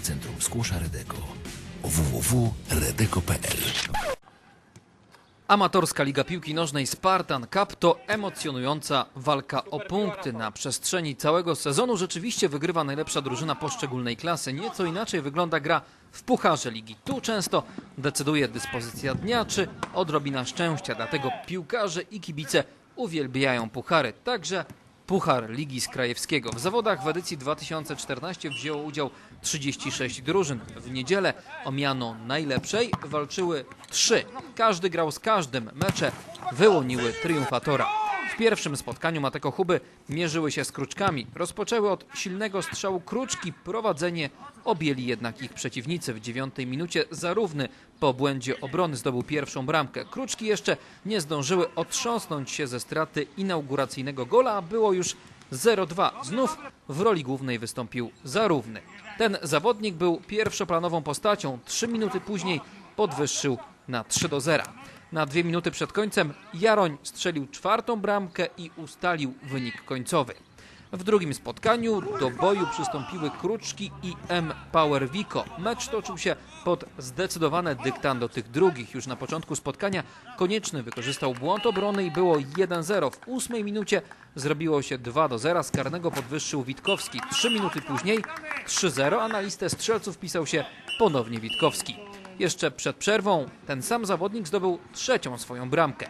Centrum Skłosza Redeko www.redeko.pl Amatorska Liga Piłki Nożnej Spartan Cup to emocjonująca walka o punkty. Na przestrzeni całego sezonu rzeczywiście wygrywa najlepsza drużyna poszczególnej klasy. Nieco inaczej wygląda gra w Pucharze Ligi. Tu często decyduje dyspozycja dnia czy odrobina szczęścia. Dlatego piłkarze i kibice uwielbiają puchary. Także Puchar Ligi Skrajewskiego. W zawodach w edycji 2014 wzięło udział 36 drużyn. W niedzielę o miano najlepszej walczyły trzy. Każdy grał z każdym. Mecze wyłoniły triumfatora. W pierwszym spotkaniu Mateko Huby mierzyły się z Kruczkami. Rozpoczęły od silnego strzału Kruczki. Prowadzenie objęli jednak ich przeciwnicy. W dziewiątej minucie zarówny po błędzie obrony zdobył pierwszą bramkę. Kruczki jeszcze nie zdążyły otrząsnąć się ze straty inauguracyjnego gola, a było już 0-2. Znów w roli głównej wystąpił Zarówny. Ten zawodnik był pierwszoplanową postacią. Trzy minuty później podwyższył na 3 do 0. Na dwie minuty przed końcem Jaroń strzelił czwartą bramkę i ustalił wynik końcowy. W drugim spotkaniu do boju przystąpiły Kruczki i M. Power Vico. Mecz toczył się pod zdecydowane dyktando tych drugich. Już na początku spotkania Konieczny wykorzystał błąd obrony i było 1-0. W ósmej minucie zrobiło się 2-0. Z karnego podwyższył Witkowski. Trzy minuty później 3-0, a na listę strzelców wpisał się ponownie Witkowski. Jeszcze przed przerwą ten sam zawodnik zdobył trzecią swoją bramkę.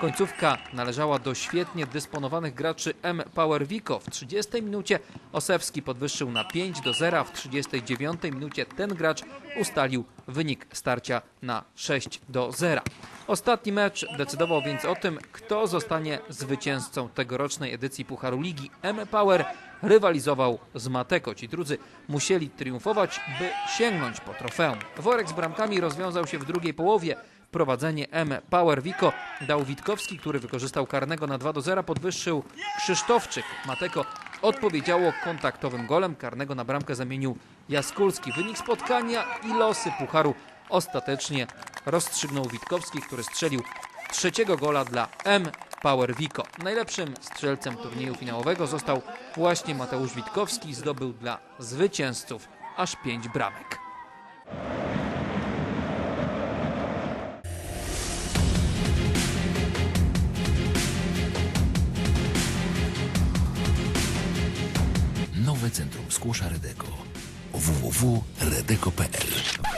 Końcówka należała do świetnie dysponowanych graczy M. Power Vico. W 30 minucie Osewski podwyższył na 5 do 0, w 39 minucie ten gracz ustalił wynik starcia na 6 do 0. Ostatni mecz decydował więc o tym, kto zostanie zwycięzcą tegorocznej edycji Pucharu Ligi. M. Power rywalizował z Mateko. Ci drudzy musieli triumfować, by sięgnąć po trofeum. Worek z bramkami rozwiązał się w drugiej połowie. Prowadzenie M. Power Vico dał Witkowski, który wykorzystał karnego na 2 do 0, podwyższył Krzysztofczyk. Mateko odpowiedziało kontaktowym golem, karnego na bramkę zamienił Jaskulski. Wynik spotkania i losy Pucharu ostatecznie rozstrzygnął Witkowski, który strzelił trzeciego gola dla M. Power Vico. Najlepszym strzelcem turnieju finałowego został właśnie Mateusz Witkowski. Zdobył dla zwycięzców aż pięć bramek. Nowe Centrum Skłosza Redeko. www.redeko.pl